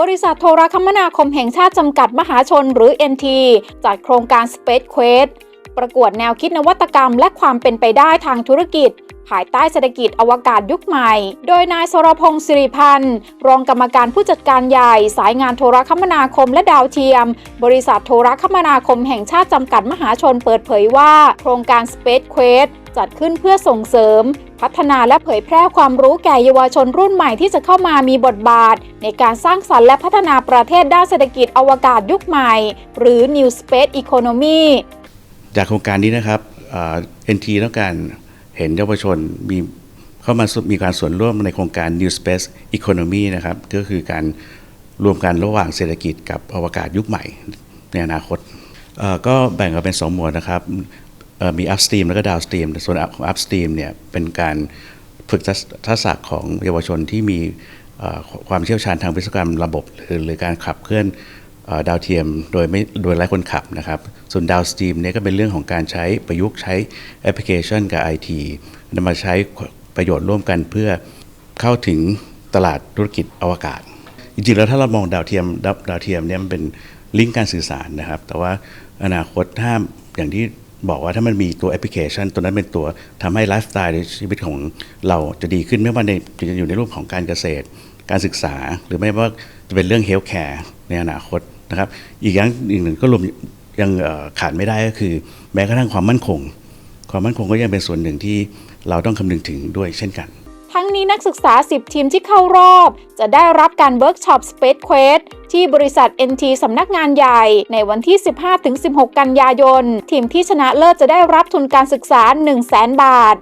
บริษัทโทรคมนาคมแห่งชาติจำกัดมหาชนหรือ NT จัดโครงการ Space Quest ประกวดแนวคิดนวัตกรรม และความเป็นไปได้ทางธุรกิจ ภายใต้เศรษฐกิจอวกาศยุคใหม่ โดยนายสรพงศ์สิริพันธ์ รองกรรมการผู้จัดการใหญ่ สายงานโทรคมนาคมและดาวเทียม บริษัทโทรคมนาคมแห่งชาติจำกัดมหาชนเปิดเผยว่า โครงการ Space Quest จัดขึ้นเพื่อส่งเสริม พัฒนาและเผยแพร่ความรู้แก่เยาวชนรุ่นใหม่ที่จะเข้ามามีบทบาท ในการสร้างสรรค์และพัฒนาประเทศด้านเศรษฐกิจอวกาศยุคใหม่ หรือ New Space Economy จากโครงการนี้นะครับเอ็นทีต้องการเห็นเยาวชนมีเข้ามามีการส่วนร่วมในโครงการ New Space Economy นะครับ ก็คือการรวมกันระหว่างเศรษฐกิจกับอวกาศยุคใหม่ในอนาคต ก็แบ่งออกเป็น 2 หมวดนะครับมี upstream แล้วก็ downstream แต่ส่วนของ upstream เนี่ยเป็นการฝึกทักษะของเยาวชนที่มีความเชี่ยวชาญทางวิศวกรรมระบบ หรือการขับเคลื่อน ดาวเทียมโดยไม่โดยไร้คนขับนะครับ ส่วนดาวสตรีมเนี่ยก็เป็นเรื่องของการใช้ประยุกต์ใช้แอปพลิเคชันกับ IT นำมาใช้ประโยชน์ร่วมกันเพื่อเข้าถึงตลาดธุรกิจอวกาศ จริงๆแล้วถ้าเรามองดาวเทียมดาวดาวเทียมเนี่ยมันเป็นลิงก์การสื่อสารนะครับ แต่ว่าอนาคตถ้าอย่างที่บอกว่าถ้ามันมีตัวแอปพลิเคชัน ตัวนั้นเป็นตัวทำให้ไลฟ์สไตล์ในชีวิตของเราจะดีขึ้นไม่ว่าในจะอยู่ในรูปของการเกษตร การศึกษา หรือไม่ว่าจะเป็นเรื่องเฮลท์แคร์ในอนาคต นะครับ อีกอย่างอีกหนึ่งก็รวมยังขาดไม่ได้ก็คือ แม้กระทั่งความมั่นคง ความมั่นคงก็ยังเป็นส่วนหนึ่งที่เราต้องคำนึงถึงด้วยเช่นกัน ทั้งนี้นักศึกษา 10 ทีมที่เข้ารอบ จะได้รับการเวิร์กช็อป Space Quest ที่บริษัท NT สำนักงานใหญ่ในวันที่ 15-16 กันยายน ทีมที่ชนะเลิศจะได้รับทุนการศึกษา 100,000บาท